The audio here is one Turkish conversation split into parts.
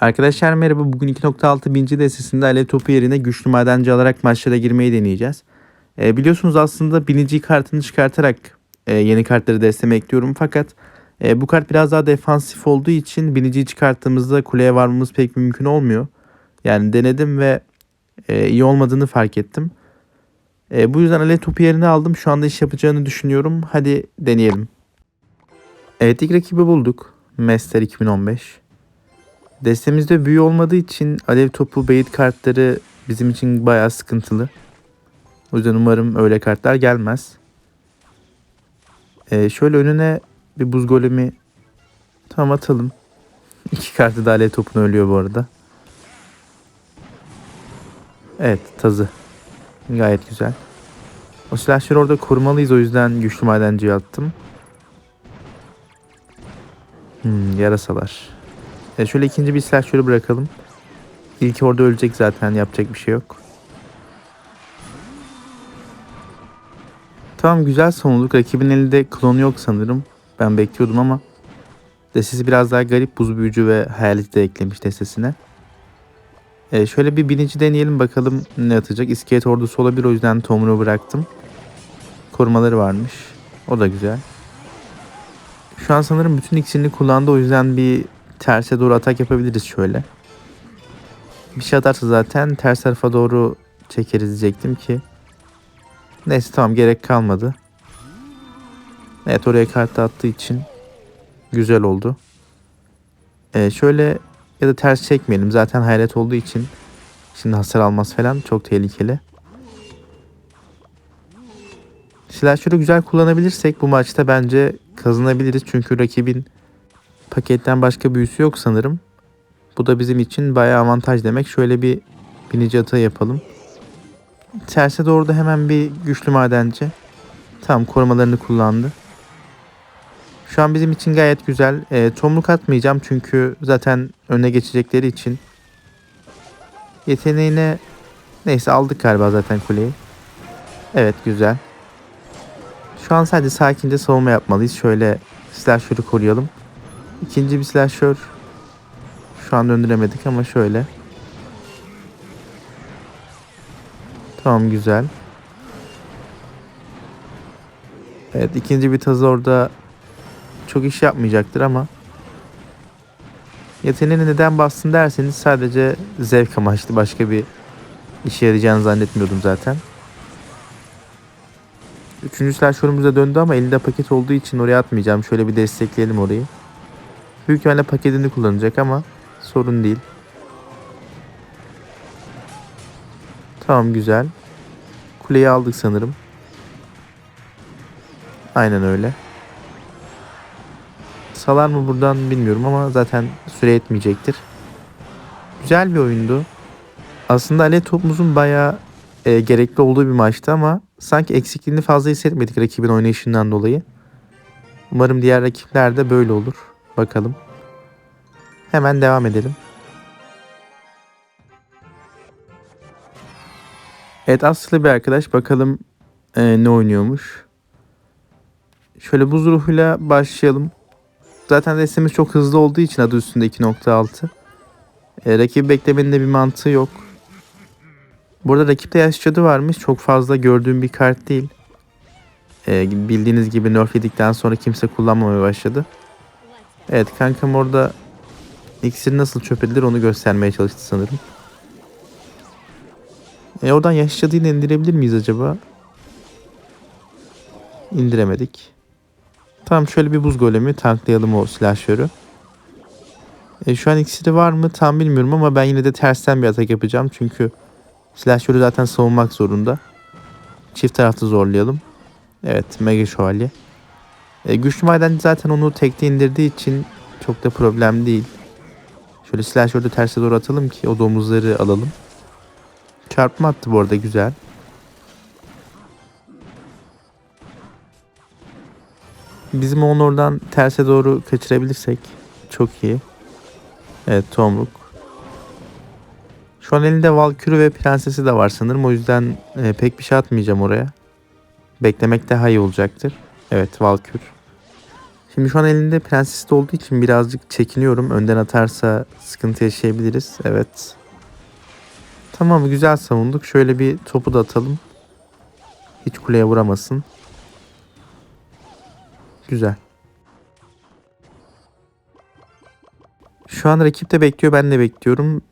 Arkadaşlar merhaba. Bugün 2.6 binci destesinde alev topu yerine güçlü madenci alarak maçlara girmeyi deneyeceğiz. E, biliyorsunuz aslında birinci kartını çıkartarak e, yeni kartları desteme ekliyorum. Fakat e, bu kart biraz daha defansif olduğu için biniciyi çıkarttığımızda kuleye varmamız pek mümkün olmuyor. Yani denedim ve e, iyi olmadığını fark ettim. E, bu yüzden alev topu yerine aldım. Şu anda iş yapacağını düşünüyorum. Hadi deneyelim. Evet ilk rakibi bulduk. Master 2015. Destemizde büyü olmadığı için alev topu beyit kartları bizim için bayağı sıkıntılı. O yüzden umarım öyle kartlar gelmez. Ee, şöyle önüne bir buz golemi tam atalım. İki kartı da alev topunu ölüyor bu arada. Evet tazı. Gayet güzel. O silahları orada korumalıyız o yüzden güçlü madenciyi attım. Hmm, yarasalar. E şöyle ikinci bir şöyle bırakalım. İlki orada ölecek zaten yapacak bir şey yok. Tamam güzel savunduk. Rakibin elinde klon yok sanırım. Ben bekliyordum ama destesi biraz daha garip. Buz büyücü ve hayalet de eklemiş destesine. E şöyle bir binici deneyelim bakalım ne atacak. İskelet ordusu olabilir o yüzden Tomru bıraktım. Korumaları varmış. O da güzel. Şu an sanırım bütün iksirini kullandı o yüzden bir terse doğru atak yapabiliriz şöyle. Bir şey atarsa zaten ters tarafa doğru çekeriz diyecektim ki. Neyse tamam gerek kalmadı. Evet oraya kart attığı için güzel oldu. Ee, şöyle ya da ters çekmeyelim. Zaten hayret olduğu için şimdi hasar almaz falan çok tehlikeli. Silahları güzel kullanabilirsek bu maçta bence kazanabiliriz. Çünkü rakibin paketten başka büyüsü yok sanırım. Bu da bizim için bayağı avantaj demek. Şöyle bir binici ata yapalım. Terse doğru da hemen bir güçlü madenci. Tamam korumalarını kullandı. Şu an bizim için gayet güzel. E, tomruk atmayacağım çünkü zaten öne geçecekleri için. Yeteneğine neyse aldık galiba zaten kuleyi. Evet güzel. Şu an sadece sakince savunma yapmalıyız. Şöyle silahşörü koruyalım. İkinci bir slasher. Şu an döndüremedik ama şöyle. Tamam güzel. Evet ikinci bir taz orada çok iş yapmayacaktır ama yeteneğini neden bastın derseniz sadece zevk amaçlı başka bir işe yarayacağını zannetmiyordum zaten. Üçüncü slasher'ımıza döndü ama elinde paket olduğu için oraya atmayacağım. Şöyle bir destekleyelim orayı. Büyük ihtimalle paketini kullanacak ama sorun değil. Tamam güzel. Kuleyi aldık sanırım. Aynen öyle. Salar mı buradan bilmiyorum ama zaten süre yetmeyecektir. Güzel bir oyundu. Aslında Ale topumuzun bayağı e, gerekli olduğu bir maçtı ama sanki eksikliğini fazla hissetmedik rakibin oynayışından dolayı. Umarım diğer rakipler de böyle olur. Bakalım. Hemen devam edelim. Evet Aslı bir arkadaş. Bakalım e, ne oynuyormuş. Şöyle buz ruhuyla başlayalım. Zaten destemiz çok hızlı olduğu için adı üstünde 2.6. E, rakibi beklemenin bir mantığı yok. Burada rakipte yaş cadı varmış. Çok fazla gördüğüm bir kart değil. E, bildiğiniz gibi nerf yedikten sonra kimse kullanmamaya başladı. Evet kankam orada iksir nasıl çöp edilir onu göstermeye çalıştı sanırım. E oradan yaş cadıyla indirebilir miyiz acaba? İndiremedik. Tamam şöyle bir buz golemi tanklayalım o silahşörü. E, şu an iksiri var mı tam bilmiyorum ama ben yine de tersten bir atak yapacağım. Çünkü silahşörü zaten savunmak zorunda. Çift tarafta zorlayalım. Evet mega şövalye. E, güçlü madenci zaten onu tekte indirdiği için çok da problem değil. Şöyle şöyle terse doğru atalım ki o domuzları alalım. Çarpma attı bu arada güzel. Bizim onu oradan terse doğru kaçırabilirsek çok iyi. Evet tomruk. Şu an elinde Valkürü ve Prensesi de var sanırım. O yüzden e, pek bir şey atmayacağım oraya. Beklemek daha iyi olacaktır. Evet Valkür. Şimdi şu an elinde prenses de olduğu için birazcık çekiniyorum. Önden atarsa sıkıntı yaşayabiliriz. Evet. Tamam güzel savunduk. Şöyle bir topu da atalım. Hiç kuleye vuramasın. Güzel. Şu an rakip de bekliyor ben de bekliyorum.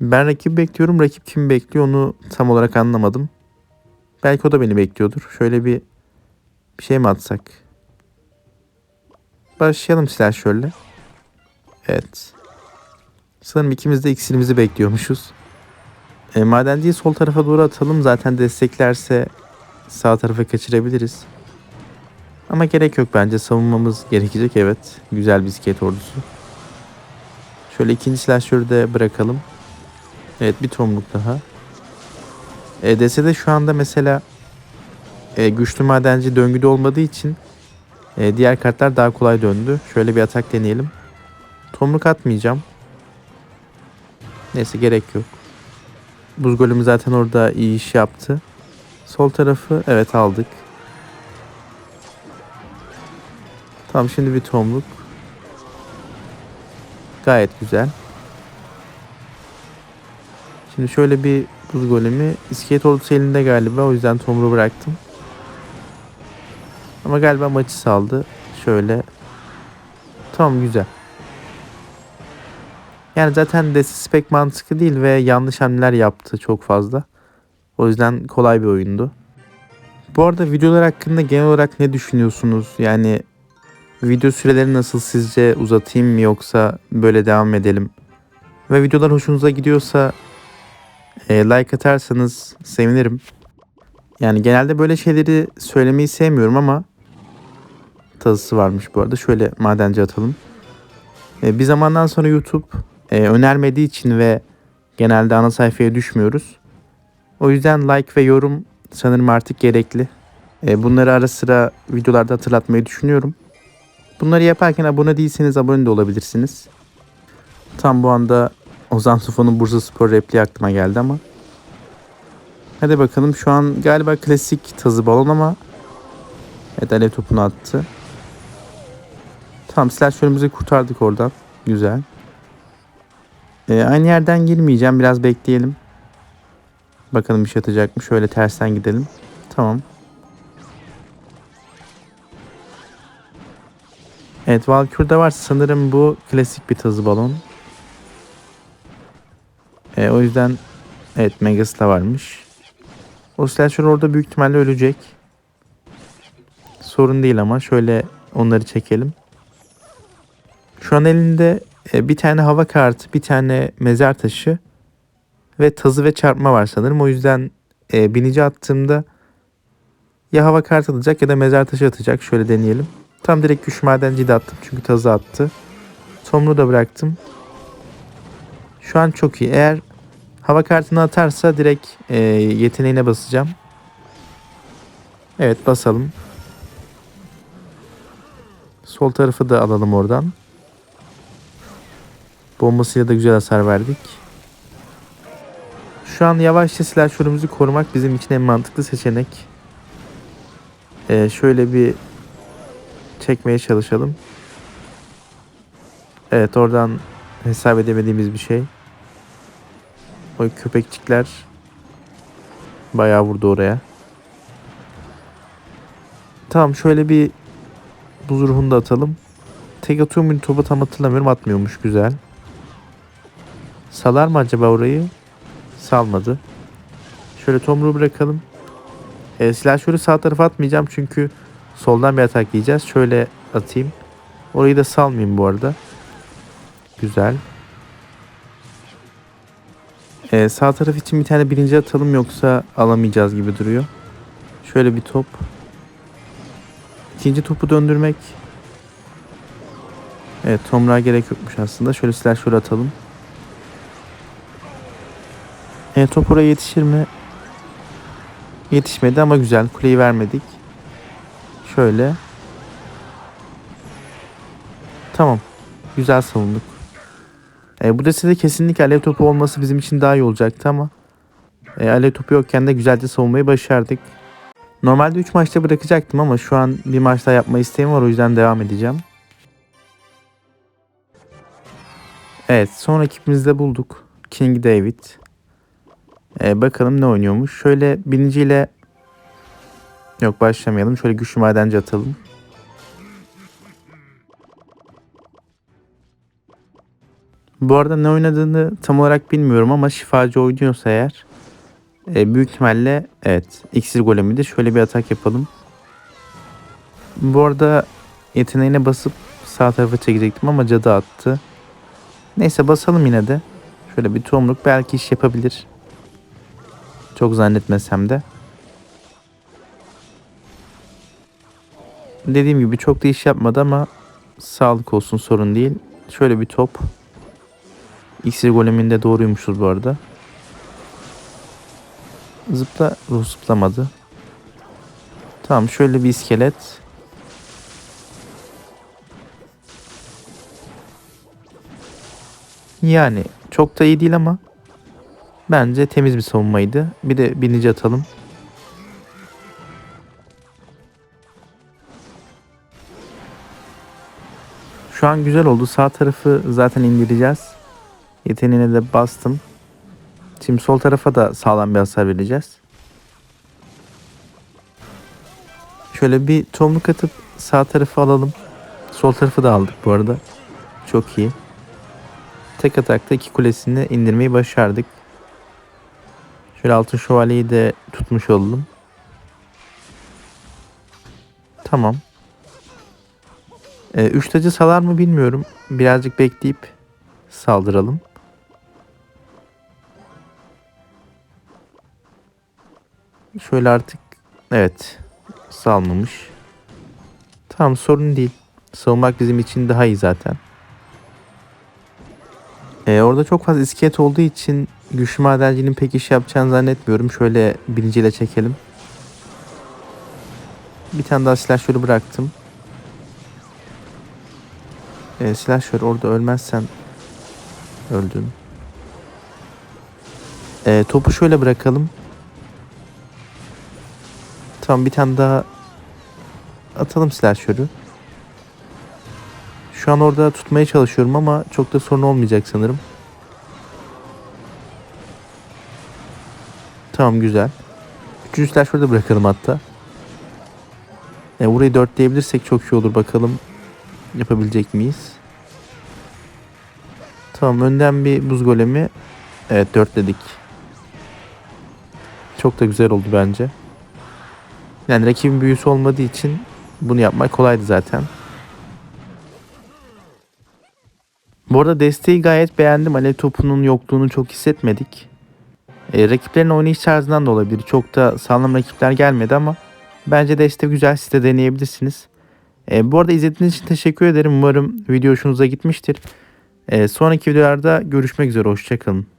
Ben rakip bekliyorum. Rakip kimi bekliyor onu tam olarak anlamadım. Belki o da beni bekliyordur. Şöyle bir bir şey mi atsak? Başlayalım silah şöyle. Evet. Sanırım ikimiz de iksirimizi bekliyormuşuz. E, madenciyi sol tarafa doğru atalım. Zaten desteklerse sağ tarafa kaçırabiliriz. Ama gerek yok bence. Savunmamız gerekecek. Evet. Güzel bir iskelet ordusu. Şöyle ikinci silahşörü de bırakalım. Evet bir tomruk daha. E, de şu anda mesela e, güçlü madenci döngüde olmadığı için e, diğer kartlar daha kolay döndü. Şöyle bir atak deneyelim. Tomruk atmayacağım. Neyse gerek yok. Buz golümü zaten orada iyi iş yaptı. Sol tarafı evet aldık. Tamam şimdi bir tomruk. Gayet güzel. Şimdi şöyle bir buz golemi. İskelet ordusu elinde galiba. O yüzden tomruğu bıraktım. Ama galiba maçı saldı. Şöyle. Tamam güzel. Yani zaten Desis pek mantıklı değil ve yanlış hamleler yaptı çok fazla. O yüzden kolay bir oyundu. Bu arada videolar hakkında genel olarak ne düşünüyorsunuz? Yani video süreleri nasıl sizce uzatayım mı yoksa böyle devam edelim? Ve videolar hoşunuza gidiyorsa e, like atarsanız sevinirim. Yani genelde böyle şeyleri söylemeyi sevmiyorum ama tazısı varmış bu arada. Şöyle madenci atalım. E, bir zamandan sonra YouTube e, önermediği için ve genelde ana sayfaya düşmüyoruz. O yüzden like ve yorum sanırım artık gerekli. E, bunları ara sıra videolarda hatırlatmayı düşünüyorum. Bunları yaparken abone değilseniz abone de olabilirsiniz. Tam bu anda Ozan Tufan'ın Bursa Spor repliği aklıma geldi ama. Hadi bakalım şu an galiba klasik tazı balon ama Evet topunu attı. Tamam silahşörümüzü kurtardık oradan. Güzel. Ee, aynı yerden girmeyeceğim. Biraz bekleyelim. Bakalım bir şey atacak mı? Şöyle tersten gidelim. Tamam. Evet Valkür'de var. Sanırım bu klasik bir tazı balon. Ee, o yüzden evet Megas da varmış. O silahşör orada büyük ihtimalle ölecek. Sorun değil ama şöyle onları çekelim. Şu an elinde e, bir tane hava kartı, bir tane mezar taşı ve tazı ve çarpma var sanırım. O yüzden e, binici attığımda ya hava kartı atacak ya da mezar taşı atacak. Şöyle deneyelim. Tam direkt güç madenci de attım çünkü tazı attı. Tomru da bıraktım. Şu an çok iyi. Eğer hava kartını atarsa direkt e, yeteneğine basacağım. Evet basalım. Sol tarafı da alalım oradan. Bombasıyla da güzel hasar verdik. Şu an yavaşça silahşörümüzü korumak bizim için en mantıklı seçenek. Ee, şöyle bir çekmeye çalışalım. Evet oradan hesap edemediğimiz bir şey. O köpekçikler bayağı vurdu oraya. Tamam şöyle bir buz ruhunu da atalım. Tek atıyor muydu topu tam hatırlamıyorum. Atmıyormuş güzel. Salar mı acaba orayı? Salmadı. Şöyle tomruğu bırakalım. E, şöyle sağ tarafa atmayacağım çünkü soldan bir atak yiyeceğiz. Şöyle atayım. Orayı da salmayayım bu arada. Güzel. Ee, sağ taraf için bir tane birinci atalım yoksa alamayacağız gibi duruyor. Şöyle bir top. İkinci topu döndürmek. Evet tomruğa gerek yokmuş aslında. Şöyle silah şöyle atalım. E, top oraya yetişir mi? Yetişmedi ama güzel. Kuleyi vermedik. Şöyle. Tamam. Güzel savunduk. E, bu desede kesinlikle alev topu olması bizim için daha iyi olacaktı ama e, alev topu yokken de güzelce savunmayı başardık. Normalde 3 maçta bırakacaktım ama şu an bir maç daha yapma isteğim var o yüzden devam edeceğim. Evet son rakibimizi de bulduk. King David. Ee, bakalım ne oynuyormuş. Şöyle birinciyle yok başlamayalım. Şöyle güçlü madenci atalım. Bu arada ne oynadığını tam olarak bilmiyorum ama şifacı oynuyorsa eğer e, büyük ihtimalle evet iksir golemidir. Şöyle bir atak yapalım. Bu arada yeteneğine basıp sağ tarafa çekecektim ama cadı attı. Neyse basalım yine de. Şöyle bir tomruk belki iş yapabilir. Çok zannetmesem de. Dediğim gibi çok da iş yapmadı ama sağlık olsun sorun değil. Şöyle bir top. İksir goleminde doğruymuşuz bu arada. Zıpla ruh zıplamadı. Tamam şöyle bir iskelet. Yani çok da iyi değil ama bence temiz bir savunmaydı. Bir de binici atalım. Şu an güzel oldu. Sağ tarafı zaten indireceğiz. Yeteneğine de bastım. Şimdi sol tarafa da sağlam bir hasar vereceğiz. Şöyle bir tomruk atıp sağ tarafı alalım. Sol tarafı da aldık bu arada. Çok iyi. Tek atakta iki kulesini indirmeyi başardık. Şöyle altın şövalyeyi de tutmuş oldum. Tamam. Ee, üç tacı salar mı bilmiyorum. Birazcık bekleyip saldıralım. Şöyle artık evet salmamış. Tamam sorun değil. Savunmak bizim için daha iyi zaten. Ee, orada çok fazla iskelet olduğu için güçlü madencinin pek iş yapacağını zannetmiyorum. Şöyle birinciyle çekelim. Bir tane daha silah şöyle bıraktım. Ee, silah şöyle orada ölmezsen öldün. Ee, topu şöyle bırakalım. Tamam bir tane daha atalım silahşörü. Şu an orada tutmaya çalışıyorum ama çok da sorun olmayacak sanırım. Tamam güzel. Üçüncü silahşörü de bırakalım hatta. E, burayı dörtleyebilirsek çok iyi olur bakalım. Yapabilecek miyiz? Tamam önden bir buz golemi. Evet dörtledik. Çok da güzel oldu bence. Yani rakibin büyüsü olmadığı için bunu yapmak kolaydı zaten. Bu arada desteği gayet beğendim. Alev topunun yokluğunu çok hissetmedik. E, rakiplerin oynayış tarzından da olabilir. Çok da sağlam rakipler gelmedi ama bence deste güzel. Siz de deneyebilirsiniz. E, bu arada izlediğiniz için teşekkür ederim. Umarım video hoşunuza gitmiştir. E, sonraki videolarda görüşmek üzere. Hoşçakalın.